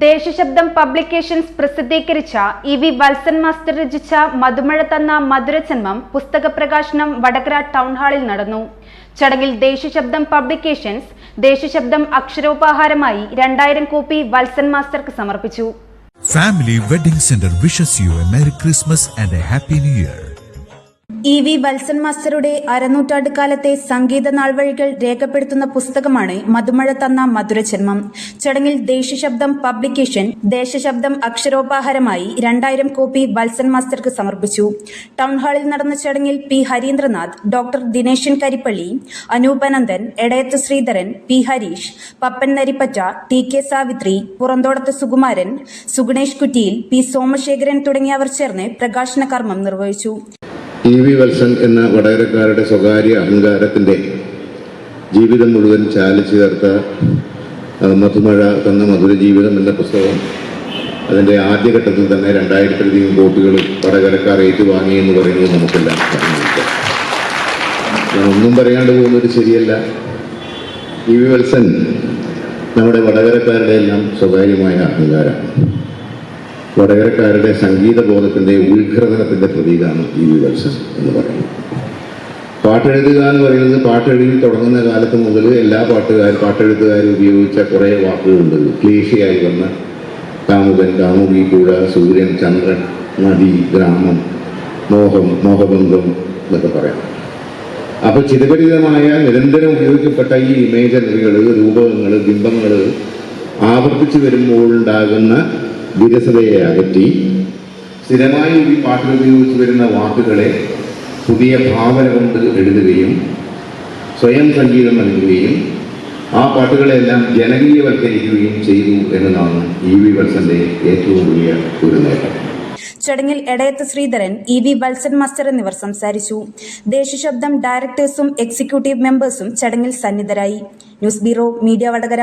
ദേശശബ്ദം publications പ്രസിദ്ധീകരിച്ച E V Valsan master രചിച്ച മധുമഴ തന്ന മധുരജന്മം പുസ്തക പ്രകാശനം വടകര ടൗൺ ഹാളിൽ നടന്നു ചടങ്ങിൽ ദേശശബ്ദം പബ്ലിക്കേഷൻസ് ദേശശബ്ദം അക്ഷരോപഹാരമായി രണ്ടായിരം കോപ്പി വത്സൻ മാസ്റ്റർക്ക് സമർപ്പിച്ചു family wedding centre wishes you a merry Christmas and a happy new Year. E V Valsan മാസ്റ്ററുടെ അരനൂറ്റാണ്ട് കാലത്തെ സംഗീത നാൾവഴികൾ രേഖപ്പെടുത്തുന്ന പുസ്തകമാണ് മധുമഴ തന്ന മധുരജന്മം. ചടങ്ങിൽ ദേശശബ്ദം പബ്ലിക്കേഷൻ ദേശശബ്ദം അക്ഷരോപാഹാരമായി രണ്ടായിരം കോപ്പി വത്സൻ മാസ്റ്റർക്ക് സമർപ്പിച്ചു. ടൗൺ ഹാളിൽ നടന്ന ചടങ്ങിൽ P Harindranath doctor Dineshan Karippally Anoopanandan Edayath Sreedharan P Harish Pappan Narippatta T K Savithri Puranthodath Sukumaran Suganesh Kuttiyil P Somashekharan തുടങ്ങിയവർ ചേർന്ന് പ്രകാശന കർമ്മം നിർവഹിച്ചു. ഇ വി വത്സൻ എന്ന വടകരക്കാരുടെ സ്വകാര്യ അഹങ്കാരത്തിന്റെ ജീവിതം മുഴുവൻ ചാലിച്ചു ചേർത്ത മധുമഴ തന്ന മധുര ജീവിതം എന്ന പുസ്തകം അതിന്റെ ആദ്യഘട്ടത്തിൽ തന്നെ രണ്ടായിരത്തിലധികം കോപ്പികൾ വടകരക്കാർ ഏറ്റുവാങ്ങി എന്ന് പറയുന്നത് നമുക്കെല്ലാം ഒന്നും പറയാണ്ട് പോകുന്നത് ശരിയല്ല. ഇ വി വത്സൻ നമ്മുടെ വടകരക്കാരുടെ എല്ലാം സ്വകാര്യമായ അഹങ്കാരമാണ്. വടകരക്കാരുടെ സംഗീത ബോധത്തിന്റെ ഉത്ഘ്രതനത്തിന്റെ പ്രതീകമാണ് ഈ വിവത്സം എന്ന് പറയുന്നത്. പാട്ടെഴുതുക എന്ന് പറയുന്നത് പാട്ടെഴുതി തുടങ്ങുന്ന കാലത്ത് മുതൽ എല്ലാ പാട്ടുകാർ പാട്ടെഴുത്തുകാരും ഉപയോഗിച്ച കുറേ വാക്കുകളുണ്ട്. ക്ലേശിയായി വന്ന കാമുകൻ കാമുകി പുഴ സൂര്യൻ ചന്ദ്രൻ നദി ഗ്രാമം മോഹം മോഹബന്ധം എന്നൊക്കെ പറയാം. അപ്പോൾ ചിതപരിതമായ നിരന്തരം ഉപയോഗിക്കപ്പെട്ട ഈ ഇമേജറികൾ രൂപകങ്ങൾ ബിംബങ്ങൾ ആവർത്തിച്ചു വരുമ്പോൾ ഉണ്ടാകുന്ന വിരസതയെ അകറ്റി സ്ഥിരമായി ഈ പാട്ടിൽ ഉപയോഗിച്ച് വരുന്ന വാക്കുകളെ പുതിയ ഭാവന കൊണ്ട് എഴുതുകയും സ്വയം സംഗീതം നൽകുകയും ആ പാട്ടുകളെല്ലാം ജനകീയവൽക്കരിക്കുകയും ചെയ്തു എന്നതാണ് ഇ വി വത്സന്റെ ഏറ്റവും വലിയ ഒരു നേട്ടം. ചടങ്ങിൽ Edayath Sreedharan E V Valsan master എന്നിവർ സംസാരിച്ചു. ദേശശബ്ദം ഡയറക്ടേഴ്സും എക്സിക്യൂട്ടീവ് മെമ്പേഴ്സും ചടങ്ങിൽ സന്നിധരായി. News bureau media Vadakara.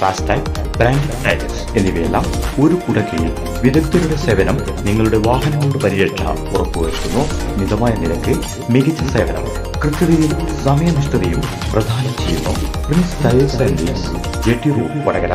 FASTag brand tyres എന്നിവയെല്ലാം ഒരു കുടക്കീഴിൽ വിദഗ്ധരുടെ സേവനം നിങ്ങളുടെ വാഹനങ്ങളുടെ പരിരക്ഷ ഉറപ്പുവരുത്തുന്നു. മിതമായ നിരക്ക് മികച്ച സേവനം കൃത്യതയും സമയനിഷ്ഠതയും പ്രദാനം ചെയ്യുന്നു. Prince tyres and J T road Vadakara.